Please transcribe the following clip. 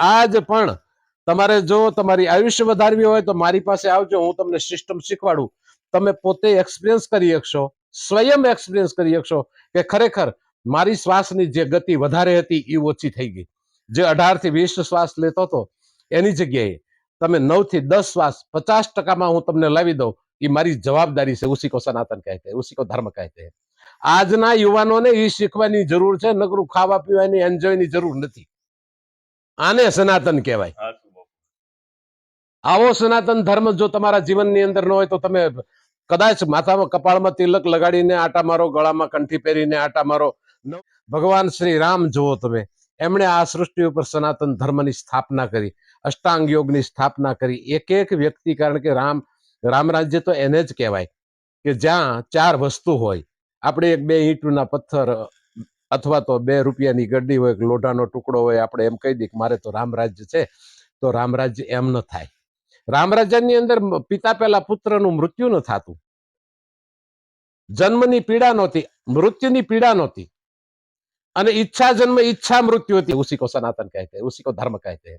આજ પણ તમારે જો તમારી આયુષ્ય વધારવી હોય તો મારી પાસે આવજો, હું તમને સિસ્ટમ શીખવાડું. તમે પોતે એક્સપિરિયન્સ કરી શકશો, સ્વયં એક્સપિરિયન્સ કરી શકશો કે ખરેખર મારી શ્વાસની જે ગતિ વધારે હતી એ ઓછી થઈ ગઈ. જે અઢારથી વીસ શ્વાસ લેતો હતો, એની જગ્યાએ તમે નવથી દસ શ્વાસ પચાસ ટકામાં હું તમને લાવી દઉં એ મારી જવાબદારી છે. ઉસીકો સનાતન કહેતે ઉસીકો ઉસી ધર્મ કહેતે. આજના યુવાનોને એ શીખવાની જરૂર છે, નકરું ખાવા પીવાની એન્જોયની જરૂર નથી. આને સનાતન કહેવાય. આવો સનાતન ધર્મ જો તમારા જીવનની અંદર ન હોય તો તમે કદાચ માથામાં કપાળમાં તિલક લગાડીને આટા મારો ગળામાં કંઠી પહેરીને આટા મારો. ભગવાન શ્રી રામ જુઓ તમે એમણે આ સૃષ્ટિ ઉપર સનાતન ધર્મની સ્થાપના કરી અષ્ટાંગ યોગની સ્થાપના કરી. એક એક વ્યક્તિ કારણ કે રામ રામ રાજ્ય તો એને જ કહેવાય કે જ્યાં ચાર વસ્તુ હોય. આપણે એક બે ઈંટના પથ્થર અથવા તો બે રૂપિયાની ગડ્ડી હોય કે લોઢાનો ટુકડો હોય, આપણે એમ કહી દઈએ કે મારે તો રામ રાજ્ય છે, તો રામરાજ્ય એમ ન થાય. રામરાજ્યની અંદર પિતા પહેલા પુત્રનું મૃત્યુ ન થતું. જન્મની પીડા નહોતી, મૃત્યુની પીડા નહોતી. અને ઈચ્છા જન્મ ઈચ્છા મૃત્યુ હતી ઉસી સનાતન કહેતે ઉસી કો ધર્મ કહેતે.